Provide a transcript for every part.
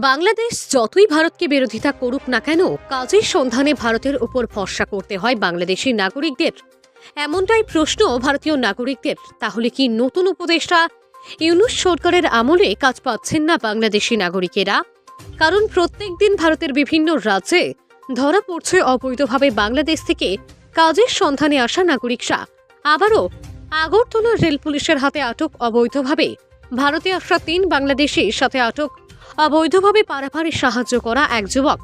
বাংলাদেশ যতই ভারতকে বিরোধিতা করুক না কেন, কাজের সন্ধানে ভারতের উপর ভরসা করতে হয় বাংলাদেশি নাগরিকদের। এমনটাই প্রশ্ন ভারতীয় নাগরিকদের। তাহলে কি নতুন উপদেষ্টা ইউনুস সরকারের আমলে কাজ পাচ্ছেন না বাংলাদেশি নাগরিকেরা? কারণ প্রত্যেক দিন ভারতের বিভিন্ন রাজ্যে ধরা পড়ছে অবৈধভাবে বাংলাদেশ থেকে কাজের সন্ধানে আসা নাগরিকরা। আবারও আগরতলা রেল পুলিশের হাতে আটক অবৈধভাবে ভারতে আসা তিন বাংলাদেশির সাথে আটক, অবৈধভাবে পারাপারে সাহায্য করা এক যুবক।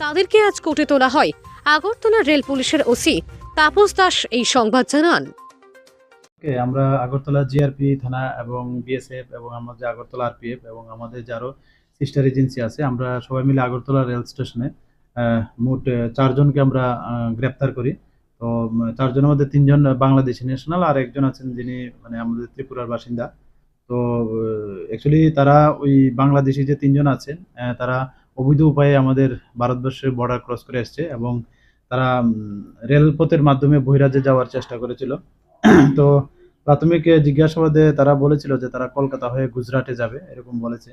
তাদেরকে আজ কোর্টে তোলা হয়। আগরতলা রেল পুলিশের ওসি তাপস দাস এই সংবাদ জানান। আমরা আগরতলা জিআরপি থানা এবং বিএসএফ এবং আমাদের আগরতলা আরপিএফ এবং আমাদের যে আরও সিস্টার এজেন্সি আছে, আমরা সবাই মিলে আগরতলা রেল স্টেশনে মোট চারজনকে আমরা গ্রেপ্তার করি। তো চারজনের মধ্যে তিনজন বাংলাদেশি ন্যাশনাল আর একজন আছেন যিনি মানে আমাদের ত্রিপুরার বাসিন্দা। তো অ্যাকচুয়ালি তারা ওই বাংলাদেশি যে তিনজন আছেন তারা অবৈধ উপায়ে আমাদের ভারতবর্ষের বর্ডার ক্রস করে এসছে এবং তারা রেলপথের মাধ্যমে বহিরাজ্যে যাওয়ার চেষ্টা করেছিল। তো প্রাথমিক জিজ্ঞাসাবাদে তারা বলেছিল যে তারা কলকাতা হয়ে গুজরাটে যাবে এরকম বলেছে।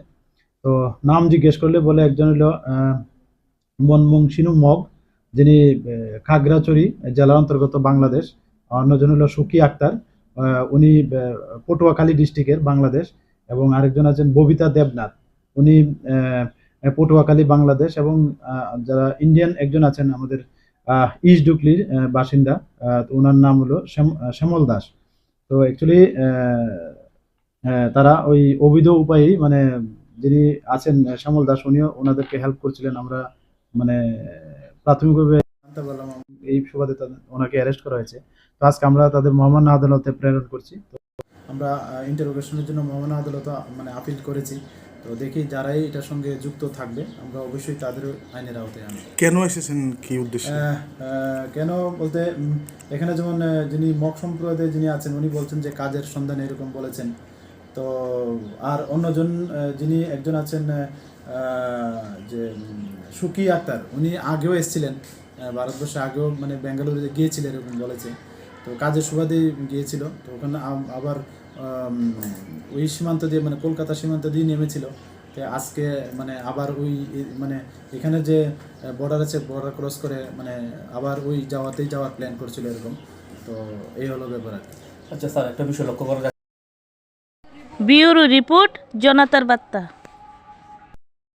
তো নাম জিজ্ঞেস করলে বলে একজন হলো আহ, মনমংসিনু মগ যিনি খাগড়াছড়ি জেলার অন্তর্গত বাংলাদেশ। অন্যজন হলো সুকি আক্তার। উনি পটুয়াখালী ডিস্ট্রিক্টের বাংলাদেশ এবং আরেকজন আছেন ববিতা দেবনাথ। উনি পটুয়াখালী বাংলাদেশ এবং যারা ইন্ডিয়ান একজন আছেন আমাদের ইস্ট ডুকলির বাসিন্দা তো ওনার নাম হলো শ্যাম- শ্যামল দাস। তো অ্যাকচুয়ালি তারা ওই অবৈধ উপায়েই মানে যিনি আছেন শ্যামল দাস, উনিও ওনাদেরকে হেল্প করছিলেন। আমরা মানে প্রাথমিকভাবে এই সুবাদে তাদের ওনাকে অ্যারেস্ট করা হয়েছে। তো আজকে আমরা তাদের মহামান্য আদালতে প্রেরণ করছি। তো আমরা ইন্টারোগেশনের জন্য মহামান্য আদালতে মানে আপিল করেছি। তো দেখি যারাই এটার সঙ্গে যুক্ত থাকবে আমরা অবশ্যই তাদের আইনের আওতায় আনব। কেন এসেছেন? কি উদ্দেশ্যে? কেন বলতে এখানে যেমন যিনি মক সম্প্রদায়ে যিনি আছেন উনি বলছেন যে কাজের সন্ধানে এরকম বলেছেন। তো আর অন্যজন যিনি একজন আছেন যে সুকি আক্তার উনি আগেও এসেছিলেন। ভারতবর্ষে আগেও মানে বেঙ্গালুরুতে গিয়েছিলেন এরকম বলেছে। তো কাজের সুবাদে গিয়েছিল। তো ওখানে আবার ওই সীমান্ত দিয়ে মানে কলকাতা সীমান্ত দিয়ে নেমেছিল। তো আজকে মানে আবার ওই মানে এখানে যে বর্ডার আছে বর্ডার ক্রস করে মানে আবার ওই যাওয়াতেই যাওয়ার প্ল্যান করছিল এরকম। তো এই হলো ব্যাপার আর কি। আচ্ছা স্যার একটা বিষয় লক্ষ্য করা ব্যুরো রিপোর্ট জনতার বার্তা।